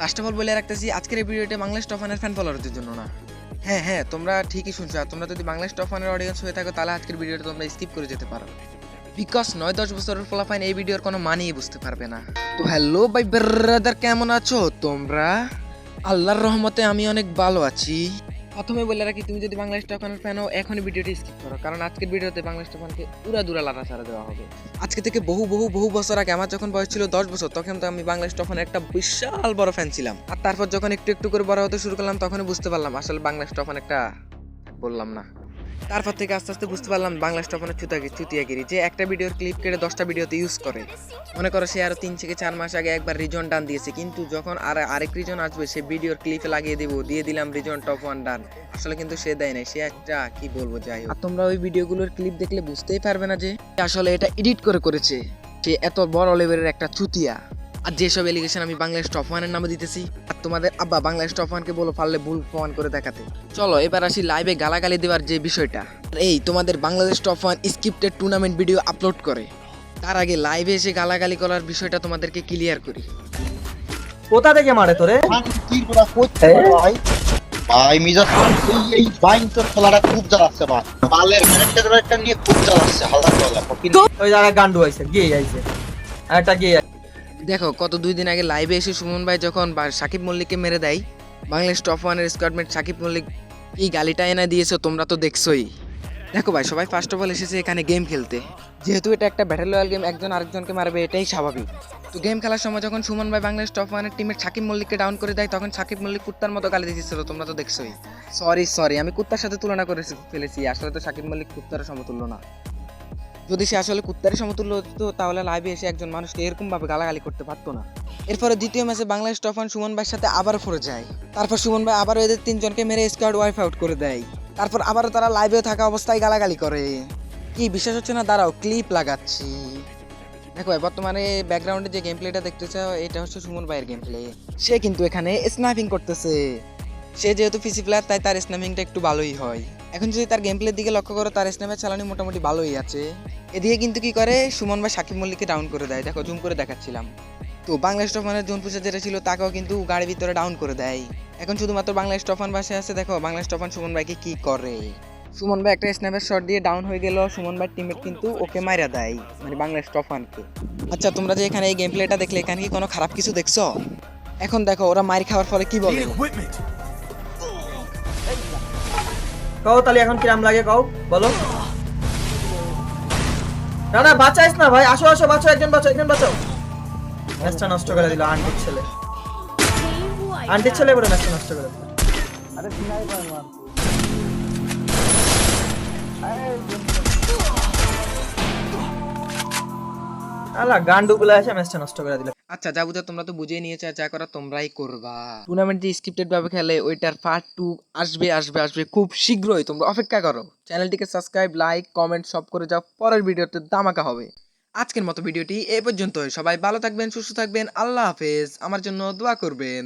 First of all বলে রাখতেছি, আজকের এই ভিডিওটা বাংলাদেশ টফানের ফ্যান ফলোয়ারদের জন্য না। হ্যাঁ হ্যাঁ তোমরা ঠিকই শুনছো। আর তোমরা যদি বাংলাদেশ টফানের অডিয়েন্স হয়ে থাকো, তাহলে আজকের ভিডিওটা তোমরা স্কিপ করে যেতে পারো। বিকজ নয়, দশ বছরের ফলাফাইন এই ভিডিওর কোনো মানেই বুঝতে পারবে না। তো হ্যালো বাই ব্রাদার কেমন আছো? তোমরা? আল্লাহর রহমতে আমি অনেক ভালো আছি। প্রথমে বলে রাখি, তুমি যদি বাংলাদেশ টফানের ফ্যান হও, এখনই ভিডিওটি স্কিপ করো। কারণ আজকের ভিডিওতে বাংলাদেশ টফানকে উড়া দূরা লাটা সারা দেওয়া হবে। আজকে থেকে বহু বহু বহু বছর আগে আমার যখন বয়স ছিল দশ বছর, তখন তো আমি বাংলাদেশ টফানের একটা বিশাল বড় ফ্যান ছিলাম। আর তারপর যখন একটু একটু করে বড় হতে শুরু করলাম, তখনই বুঝতে পারলাম, আসলে বাংলাদেশ টফান একটা বললাম না। তারপর থেকে আস্তে আস্তে বুঝতে পারলাম বাংলাদেশ টফানের চুতাগি চুতিয়াগিরি। যে একটা ভিডিওর ক্লিপ কেটে দশটা ভিডিওতে ইউজ করে। মনে করো সে আরও তিন থেকে চার মাস আগে একবার রিজন ডান দিয়েছে, কিন্তু যখন আর আরেক রিজন আসবে, সে ভিডিওর ক্লিপে লাগিয়ে দেবো, দিয়ে দিলাম রিজন টপ ওয়ান ডান আসলে কিন্তু সে দেয় নাই, সে একটা কি বলব, যাই আর তোমরা ওই ভিডিওগুলোর ক্লিপ দেখলে বুঝতেই পারবে না যে, আসলে এটা এডিট করে করেছে। সে এত বড় লেভেলের একটা চুতিয়া। আর যেসব এলিগেশন আমি বাংলাদেশ টপ ওয়ানের নামে দিতেছি আর তোমাদের আব্বা বাংলাদেশ টপ ওয়ানকে বলো পারলে ভুল প্রমাণ করে দেখাতে। চলো এবার আসি লাইভে গালাগালি দেওয়ার যে বিষয়টা। এই তোমাদের Bangladesh top one scripted tournament video upload করে। তার আগে লাইভে এসে গালাগালি করার বিষয়টা তোমাদেরকে ক্লিয়ার করি। কোথা থেকে মারে তোরে? ভাই ভাই মিজাজ এই বাইন তোর খেলাটা খুব জ্বালাচ্ছে ভাই মালের ম্যানেজার একটা নিয়ে খুব জ্বালাচ্ছে চলা ওই জায়গায় গান্ডু আইছে গিয়ে আইছে। একটা গিয়ে দেখো, কত দুই দিন আগে লাইভে এসে সুমন ভাই যখন সাকিব মল্লিককে মেরে দেয়, বাংলাদেশ টপ ওয়ানের স্কোয়াডমেট সাকিব মল্লিক, এই গালিটা এনে দিয়েছ, তোমরা তো দেখছোই। দেখো ভাই, সবাই ফার্স্ট অফ অল এসেছে এখানে গেম খেলতে। যেহেতু এটা একটা ব্যাটেল রয়্যাল গেম একজন আরেকজনকে মারবে, এটাই স্বাভাবিক। তো গেম খেলার সময় যখন সুমন ভাই বাংলাদেশ টপ ওয়ানের টিমের সাকিব মল্লিককে ডাউন করে দেয়, তখন সাকিব মল্লিক কুত্তার মতো গালি দিয়েছিল তোমরা তো দেখছোই। সরি সরি আমি কুত্তার সাথে তুলনা করে ফেলেছি, আসলে তো সাকিব মল্লিক কুত্তার সমতুল্য না। যদি সে আসলে কুত্তারের সমতুল্য হতো, তাহলে লাইভে এসে একজন মানুষকে এরকম ভাবে গালাগালি করতে পারতো না। এরপরে দ্বিতীয় ম্যাচে বাংলাদেশ টফান সুমন ভাইয়ের সাথে আবার পড়ে যায়। তারপর সুমন ভাই আবারও এদের তিনজনকে মেরে স্কোয়াড ওয়াইফ আউট করে দেয়। তারপর আবারও তারা লাইভে থাকা অবস্থায় গালাগালি করে। কি বিশ্বাস হচ্ছে না? দাঁড়াও ক্লিপ লাগাচ্ছি। দেখো বর্তমানে ব্যাকগ্রাউন্ডে যে গেম প্লেটা দেখতেছো এটা হচ্ছে সুমন ভাইয়ের গেম প্লে সে কিন্তু এখানে স্ন্যাপিং করতেছে। সে যেহেতু পিসি প্লেয়ার তাই তার স্ন্যাপিংটা একটু ভালোই হয়। এখন যদি তার গেম প্লের দিকে লক্ষ্য করো, তার স্ন্যাপের চালানি মোটামুটি ভালোই আছে। এদিকে কিন্তু কি করে, সুমন ভাই সাকিব মল্লিককে ডাউন করে দেয়। দেখো জুম করে দেখাচ্ছিলাম। তো বাংলা টফানের জোন পুষে যেটা ছিল, তাকেও কিন্তু গাড়ির ভিতরে ডাউন করে দেয়। এখন শুধুমাত্র বাংলা টফান বাসে আছে, দেখো, বাংলা টফান সুমন ভাইকে কি করে? সুমন ভাই একটা স্ন্যাপের শট দিয়ে ডাউন হয়ে গেল, সুমন ভাই টিমের কিন্তু ওকে মাইরা দেয় মানে বাংলা টফানকে আচ্ছা তোমরা যে এখানে এই গেম প্লেটা দেখলে, এখানে কি কোনো খারাপ কিছু দেখছ? এখন দেখো, ওরা মার খাওয়ার ফলে কি বলে? কও তাহলে এখন কিরাম লাগে কও? বলো। না না বাঁচাইস না ভাই। আসো আসো বাঁচো একজন বাঁচো একজন বাঁচো ম্যাচটা নষ্ট করে দিল আন্টির ছেলে। আন্টির ছেলে করে ম্যাচটা নষ্ট করে দিল। আলা, গান্ডু গুলো এসে ম্যাচটা নষ্ট করে দিল। আচ্ছা যা বুঝা তোমরা তো বুঝেই নিয়েছো যা করা তোমরাই করবা। টুর্নামেন্ট যে স্ক্রিপ্টেড ভাবে খেলে, ওইটার পার্ট টু আসবে আসবে আসবে খুব শীঘ্রই। তোমরা অপেক্ষা করো। চ্যানেলটিকে সাবস্ক্রাইব লাইক কমেন্ট সব করে যাও। পরের ভিডিওতে দামাকা হবে। আজকের মতো ভিডিওটি এই পর্যন্তই। সবাই ভালো থাকবেন, সুস্থ থাকবেন। আল্লাহ হাফেজ। আমার জন্য দোয়া করবেন।